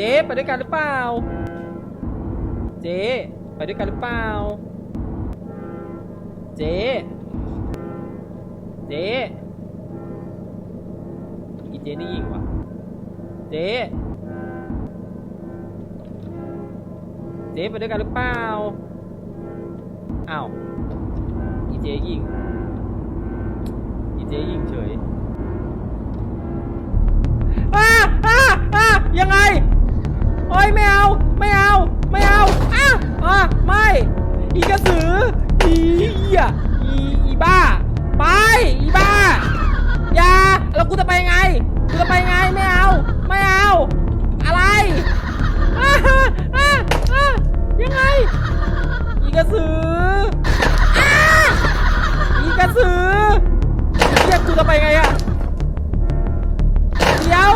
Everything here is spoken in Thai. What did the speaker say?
เจ๊ไปด้วยกันหรือเปล่า เจ๊ไปด้วยกันหรือเปล่า เจ๊เจ๊อีเจ๊นี่ยิงว่ะเจ๊เจ๊ไปด้วยกันหรือเปล่าอ้าวอีเจ๊ยิงอีเจ๊ยิงเฉย จะไปไงไม่เอา ไม่เอา อะไรยังไง อีกระสืออีกระสือเรียกกูจะไปไงอะเดี๋ยว